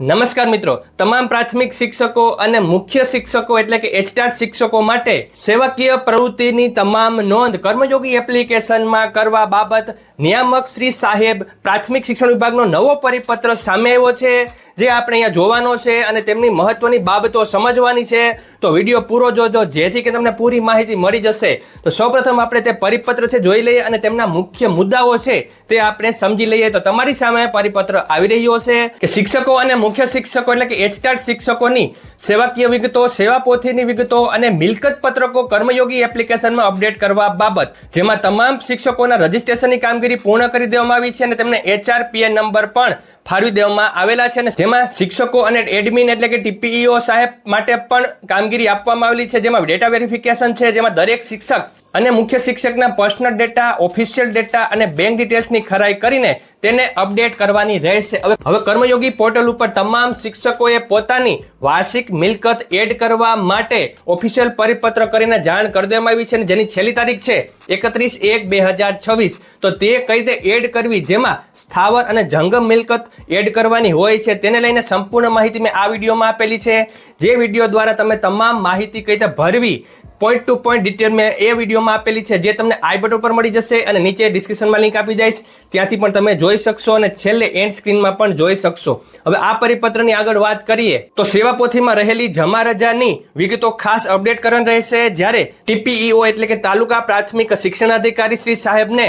નમસ્કાર મિત્રો, તમામ પ્રાથમિક શિક્ષકો અને મુખ્ય શિક્ષકો એટલે કે એચટાટ શિક્ષકો માટે સેવાકીય પ્રવૃત્તિની તમામ નોંધ કર્મયોગી એપ્લિકેશનમાં કરવા બાબત નિયામક શ્રી સાહેબ પ્રાથમિક શિક્ષણ વિભાગનો નવો પરિપત્ર સામે આવ્યો છે. જે આપણે અહીંયા જોવાનો છે અને તેમની મહત્વની બાબતો સમજવાની છે, તો વીડિયો પૂરો જોજો, જેથી કે તમને પૂરી માહિતી મળી જશે. તો સૌપ્રથમ આપણે તે પરિપત્ર છે જોઈ લઈએ અને તેમના મુખ્ય મુદ્દાઓ છે તે આપણે સમજી લઈએ. તો તમારી સામે પરિપત્ર આવી રહ્યો છે કે શિક્ષકો અને મુખ્ય શિક્ષકો એટલે કે એચટાટ શિક્ષકોની સેવાકીય વિગતો, સેવા પોથીની વિગતો અને મિલકત પત્રકો કર્મયોગી એપ્લિકેશનમાં અપડેટ કરવા બાબત, જેમાં તમામ શિક્ષકોના રજીસ્ટ્રેશનની કામગીરી પૂર્ણ કરી દેવામાં આવી છે અને તેમને એચઆરપીએ નંબર પણ ફાળવી દેવામાં આવેલા છે અને જેમાં શિક્ષકો અને એડમિન એટલે કે ટીપીઈઓ સાહેબ માટે પણ કામગીરી આપવામાં આવેલી છે. જેમાં ડેટા વેરિફિકેશન છે, જેમાં દરેક શિક્ષક અને મુખ્ય શિક્ષકના પર્સનલ ડેટા, ઓફિશિયલ ડેટા અને બેંક ડિટેલ્સની ખરાઈ કરીને તેને અપડેટ કરવાની રહેશે. હવે હવે કર્મયોગી પોર્ટલ ઉપર તમામ શિક્ષકોએ પોતાની વાર્ષિક મિલકત એડ કરવા માટે ઓફિશિયલ પરિપત્ર કરીને જાણ કરી દેવામાં આવી છે અને જેની છેલ્લી તારીખ છે એકત્રીસ એક બે હજાર છવ્વીસ. તો તે કઈ રીતે એડ કરવી, જેમાં સ્થાવર અને જંગમ મિલકત એડ કરવાની હોય છે તેને લઈને સંપૂર્ણ માહિતી મેં આ વિડીયોમાં આપેલી છે. જે વીડિયો દ્વારા તમે તમામ માહિતી કઈ રીતે ભરવી પોઈન્ટ ટુ પોઈન્ટ ડિટેલ મેં એ વિડીયોમાં આપેલી છે, જે તમને આઈ બટન પર મળી જશે અને નીચે ડિસ્ક્રિપ્શનમાં લિંક આપી દઈશ. ત્યાંથી પણ તમે જોઈ શકશો અને છેલ્લે એન્ડ સ્ક્રીનમાં પણ જોઈ શકશો. હવે આ પરિપત્રની આગળ વાત કરીએ, તો સેવા પોથીમાં રહેલી જમા રજાની વિગતો ખાસ અપડેટ કરવાની રહેશે. જ્યારે ટીપીઈઓ એટલે કે તાલુકા પ્રાથમિક શિક્ષણાધિકારી શ્રી સાહેબને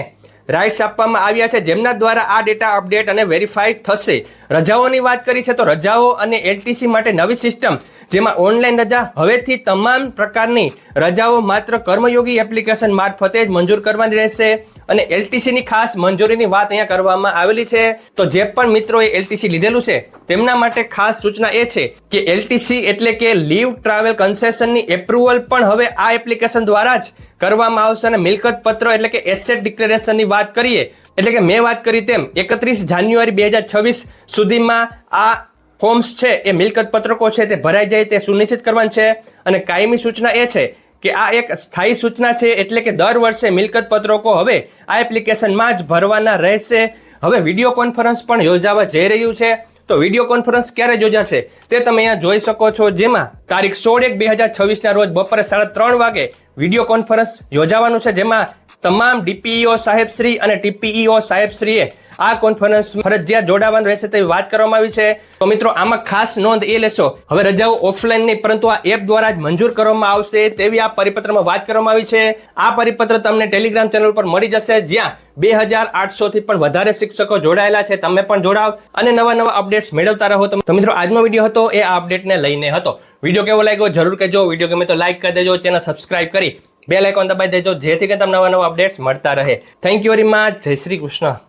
રાઇટ્સ આપવામાં આવ્યા છે, જેમના દ્વારા આ ડેટા અપડેટ અને વેરીફાઈ થશે. રજાઓની વાત કરી છે, તો રજાઓ અને એલટીસી માટે નવી સિસ્ટમ જેમાં ઓનલાઈન રજા હવેથી તમામ પ્રકારની રજાઓ માત્ર કર્મયોગી એપ્લિકેશન મારફતે જ મંજૂર કરવાની રહેશે. અને એલટીસીની ખાસ મંજૂરીની વાત અહીંયા કરવામાં આવેલી છે. તો જે પણ મિત્રોએ એલટીસી લીધેલું છે, તેમના માટે ખાસ સૂચના એ છે કે એલટીસી એટલે કે લીવ ટ્રાવેલ કન્સેશનની એપ્રુવલ પણ હવે આ એપ્લિકેશન દ્વારા જ કરવામાં આવશે. અને મિલકત પત્ર એટલે કે એસેટ ડિક્લેરેશનની વાત કરીએ, એટલે કે મેં વાત કરી તેમ એકત્રીસ જાન્યુઆરી બે હજાર છવ્વીસ સુધીમાં આ ફોર્મ્સ છે, એ મિલકત પત્રકો છે, તે ભરાઈ જાય, તે સુનિશ્ચિત કરવાનું છે. અને કાયમી સૂચના એ છે કે આ એક સ્થાયી સૂચના છે, એટલે કે દર વર્ષે મિલકત પત્રકો હવે આ એપ્લિકેશનમાં જ ભરવાના રહેશે. હવે વીડિયો કોન્ફરન્સ પણ યોજાવા જઈ રહ્યું છે. તો વીડિયો કોન્ફરન્સ ક્યારે યોજાશે? તે તમે અહીંયા જોઈ શકો છો. જેમાં તારીખ સોળ એક બે હજાર છવ્વીસના રોજ બપોરે સાડા ત્રણ વાગે વીડિયો કોન્ફરન્સ યોજાવાનું છે. જેમાં તમામ ડીપીઈઓ સાહેબશ્રી અને ટીપીઈઓ સાહેબશ્રીએ આ કોન્ફરન્સ ફરજિયાત જોડાવાનું રહેશે તેવી વાત કરવામાં આવી છે. તો મિત્રો, આમાં ખાસ નોંધ એ લેશો. હવે રજાઓ ઓફલાઈન નહીં પરંતુ આ એપ દ્વારા જ મંજૂર કરવામાં આવશે તેવી આ પરિપત્રમાં વાત કરવામાં આવી છે. આ પરિપત્ર તમને ટેલિગ્રામ ચેનલ પર મળી જશે, જ્યાં બે હજાર આઠસો થી પણ વધારે શિક્ષકો જોડાયેલા છે. તમે પણ જોડાવ અને નવા નવા અપડેટ્સ મેળવતા રહો. તો મિત્રો, આજનો વીડિયો હતો, એ આ અપડેટને લઈને હતો. વીડિયો કેવો લાગ્યો જરૂર કહેજો. વીડિયો ગમે તો લાઈક કરી દેજો, ચેનલ સબસ્ક્રાઇબ કરી બે લાઇકોન દબાઈ દેજો, જેથી કે તમને નવા નવા અપડેટ્સ મળતા રહે. થેન્ક યુ વેરી મચ જય શ્રી કૃષ્ણ.